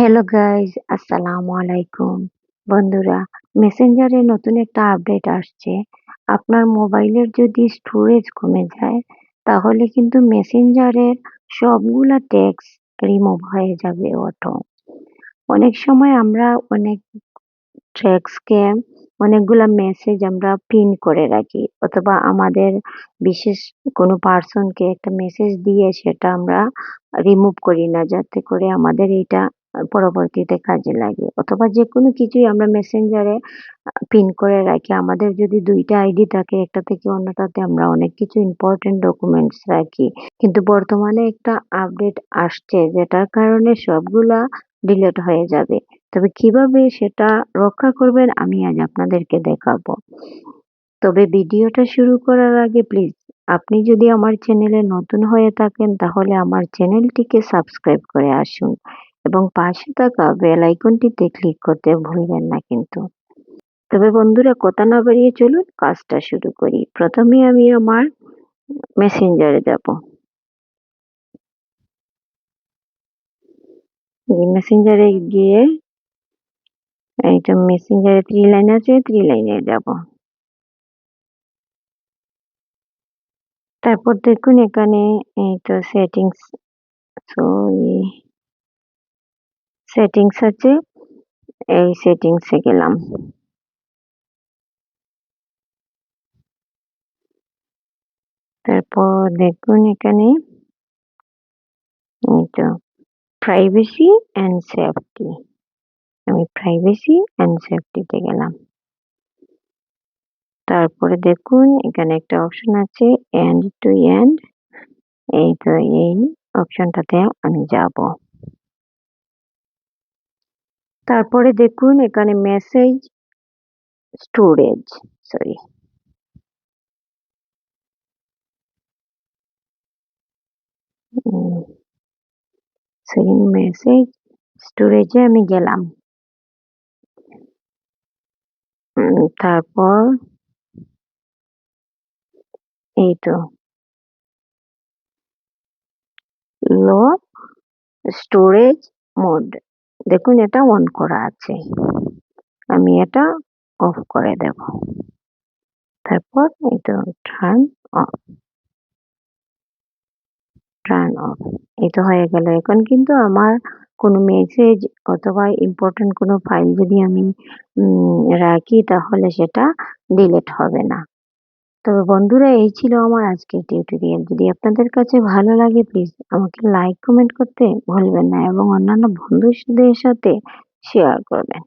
Hello guys আসসালামু আলাইকুম বন্ধুরা মেসেঞ্জারে নতুন একটা আপডেট আসছে। আপনার মোবাইলের যদি স্টোরেজ কমে যায়, তাহলে কিন্তু মেসেঞ্জারের সবগুলা ট্যাক্স রিমুভ হয়ে যাবে অটো অনেক সময় আমরা অনেক ট্যাক্সকে অনেকগুলা মেসেজ আমরা পিন করে রাখি, অথবা আমাদের বিশেষ কোনো পার্সনকে একটা মেসেজ দিয়ে সেটা আমরা রিমুভ করি না, যাতে করে আমাদের এটা পরবর্তীতে কাজে লাগে। অথবা যে কোনো কিছুই আমরা মেসেঞ্জারে পিন করে রাখি। আমাদের যদি দুইটা আইডি থাকে, একটা থেকে অন্যটাতে আমরা অনেক কিছু ইম্পর্টেন্ট ডকুমেন্টস রাখি। কিন্তু বর্তমানে একটা আপডেট আসছে, যেটার কারণে সবগুলা ডিলেট হয়ে যাবে। তবে কীভাবে সেটা রক্ষা করবেন, আমি আজ আপনাদেরকে দেখাবো। তবে ভিডিওটা শুরু করার আগে প্লিজ আপনি যদি আমার চ্যানেলে নতুন হয়ে থাকেন, তাহলে আমার চ্যানেলটিকে সাবস্ক্রাইব করে আসুন। এবং পাশে থাকা বেল আইকনটিতে ক্লিক করতে ভুলবেন না কিন্তু। তবে বন্ধুরা, কথা না বাড়িয়ে চলুন, কাজটা শুরু করি। প্রথমে আমি আমার মেসেঞ্জারে যাব। মেসেঞ্জারে গিয়ে এইটা মেসেঞ্জারে থ্রি লাইন আছে থ্রি লাইনে যাব। তারপর দেখুন এখানে এই তো সেটিংস সো সেটিংস আছে, এই সেটিংসে গেলাম। তারপর দেখুন এখানে তো প্রাইভেসি অ্যান্ড সেফটি আমি প্রাইভেসি অ্যান্ড সেফটিতে গেলাম। তারপরে দেখুন, এখানে একটা অপশন আছে এন্ড টু এন্ড এই তো, এই অপশনটাতে আমি যাব। তারপরে দেখুন এখানে মেসেজ স্টোরেজ সরি মেসেজ স্টোরেজে আমি গেলাম। তারপর এই তো। লো স্টোরেজ মোড দেখুন, এটা অন করা আছে। আমি এটা অফ করে দেব। তারপর এটা টার্ন অফ টার্ন অফ এটা হয়ে গেল। এখন কিন্তু আমার কোনো মেসেজ অথবা ইম্পর্টেন্ট কোনো ফাইল যদি আমি রাখি, তাহলে সেটা ডিলিট হবে না। তবে বন্ধুরা, এই ছিল আমার আজকের টিউটোরিয়াল। যদি আপনাদের কাছে ভালো লাগে প্লিজ আমাকে লাইক কমেন্ট করতে ভুলবেন না এবং অন্যান্য বন্ধুদের সাথে শেয়ার করবেন।